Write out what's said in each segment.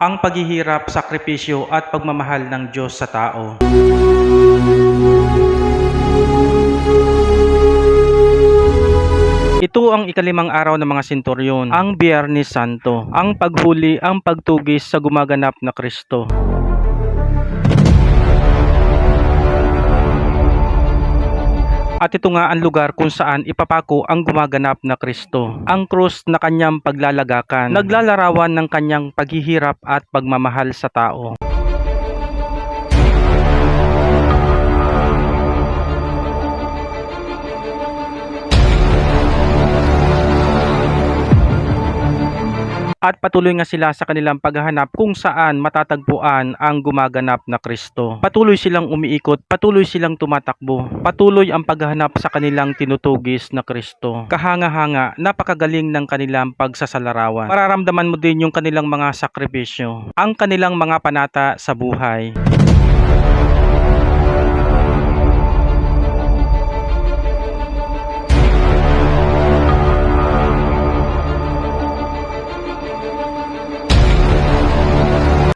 ang paghihirap, sakripisyo at pagmamahal ng Diyos sa tao. Ito ang ikalimang araw ng mga senturyon, ang Biyernes Santo, ang paghuli, ang pagtugis sa gumaganap na Kristo. At ito nga ang lugar kung saan ipapako ang gumaganap na Kristo. Ang krus na kanyang paglalagakan, naglalarawan ng kanyang paghihirap at pagmamahal sa tao. At patuloy nga sila sa kanilang paghahanap kung saan matatagpuan ang gumaganap na Kristo. Patuloy silang umiikot, patuloy silang tumatakbo, patuloy ang paghahanap sa kanilang tinutugis na Kristo. Kahanga-hanga, napakagaling ng kanilang pagsasalarawan. Mararamdaman mo din yung kanilang mga sakripisyo, ang kanilang mga panata sa buhay.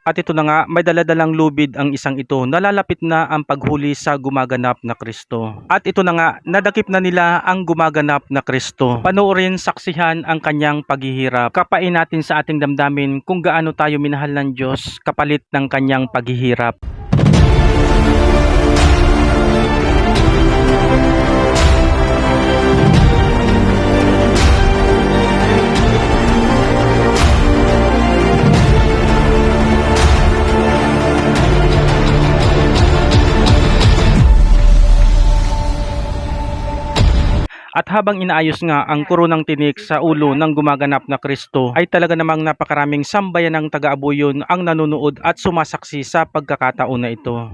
At ito na nga, may daladalang lubid ang isang ito. Nalalapit na ang paghuli sa gumaganap na Kristo. At ito na nga, nadakip na nila ang gumaganap na Kristo. Panoorin, saksihan ang kanyang paghihirap. Kapain natin sa ating damdamin kung gaano tayo minahal ng Diyos kapalit ng kanyang paghihirap. At habang inaayos nga ang koronang tinik sa ulo ng gumaganap na Kristo, ay talaga namang napakaraming sambayan ng taga-abuyon ang nanonood at sumasaksi sa pagkakataon na ito.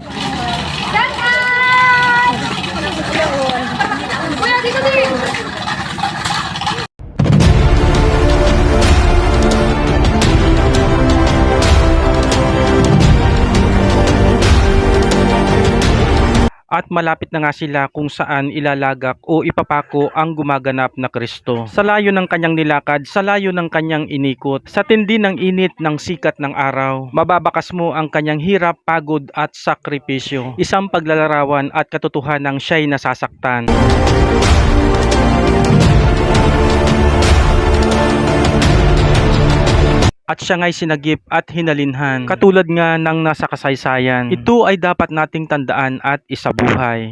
Malapit na nga sila kung saan ilalagak o ipapako ang gumaganap na Kristo. Sa layo ng kanyang nilakad, sa layo ng kanyang inikot, sa tindi ng init ng sikat ng araw, mababakas mo ang kanyang hirap, pagod at sakripisyo. Isang paglalarawan at katotohanan ng siya'y nasasaktan. At siya nga'y sinagip at hinalinhan. Katulad nga ng nasa kasaysayan, ito ay dapat nating tandaan at isabuhay.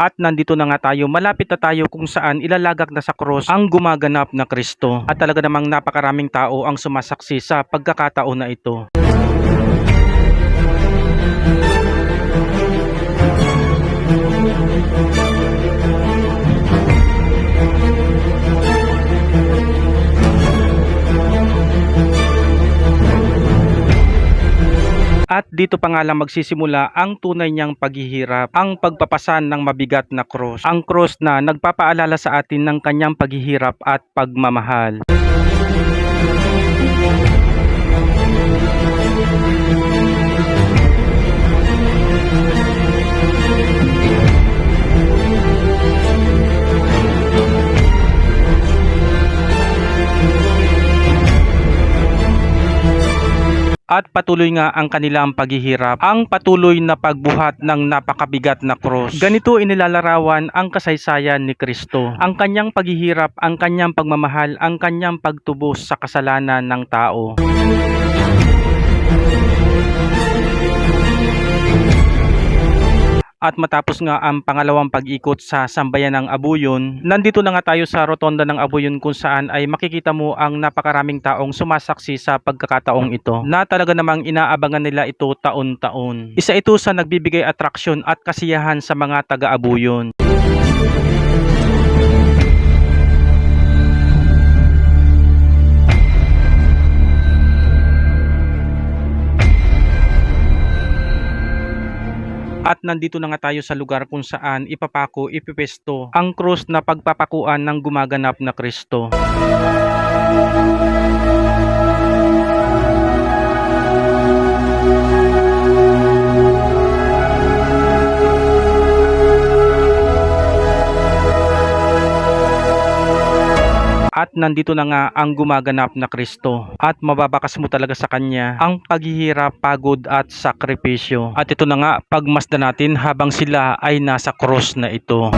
At nandito na nga tayo, malapit na tayo kung saan ilalagak na sa cross ang gumaganap na Kristo. At talaga namang napakaraming tao ang sumasaksi sa pagkakataon na ito. At dito pa nga lang magsisimula ang tunay niyang paghihirap, ang pagpapasan ng mabigat na cross. Ang cross na nagpapaalala sa atin ng kanyang paghihirap at pagmamahal. At patuloy nga ang kanilang paghihirap, ang patuloy na pagbuhat ng napakabigat na cross. Ganito inilalarawan ang kasaysayan ni Kristo. Ang kanyang paghihirap, ang kanyang pagmamahal, ang kanyang pagtubos sa kasalanan ng tao. At matapos nga ang pangalawang pag-ikot sa sambayan ng Abuyon, nandito na nga tayo sa rotonda ng Abuyon kung saan ay makikita mo ang napakaraming taong sumasaksi sa pagkakataong ito na talaga namang inaabangan nila ito taon-taon. Isa ito sa nagbibigay atraksyon at kasiyahan sa mga taga-Abuyon. At nandito na nga tayo sa lugar kung saan ipapako, ipipesto ang krus na pagpapakuan ng gumaganap na Kristo. At nandito na nga ang gumaganap na Kristo at mababakas mo talaga sa Kanya ang paghihirap, pagod at sakripisyo. At ito na nga pagmasdan natin habang sila ay nasa cross na ito.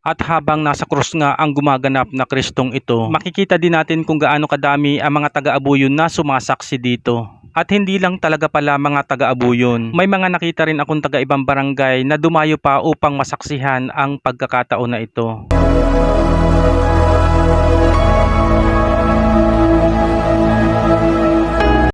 At habang nasa krus nga ang gumaganap na Kristong ito, makikita din natin kung gaano kadami ang mga taga-abuyon na sumasaksi dito. At hindi lang talaga pala mga taga-abuyon. May mga nakita rin akong taga-ibang barangay na dumayo pa upang masaksihan ang pagkakataon na ito.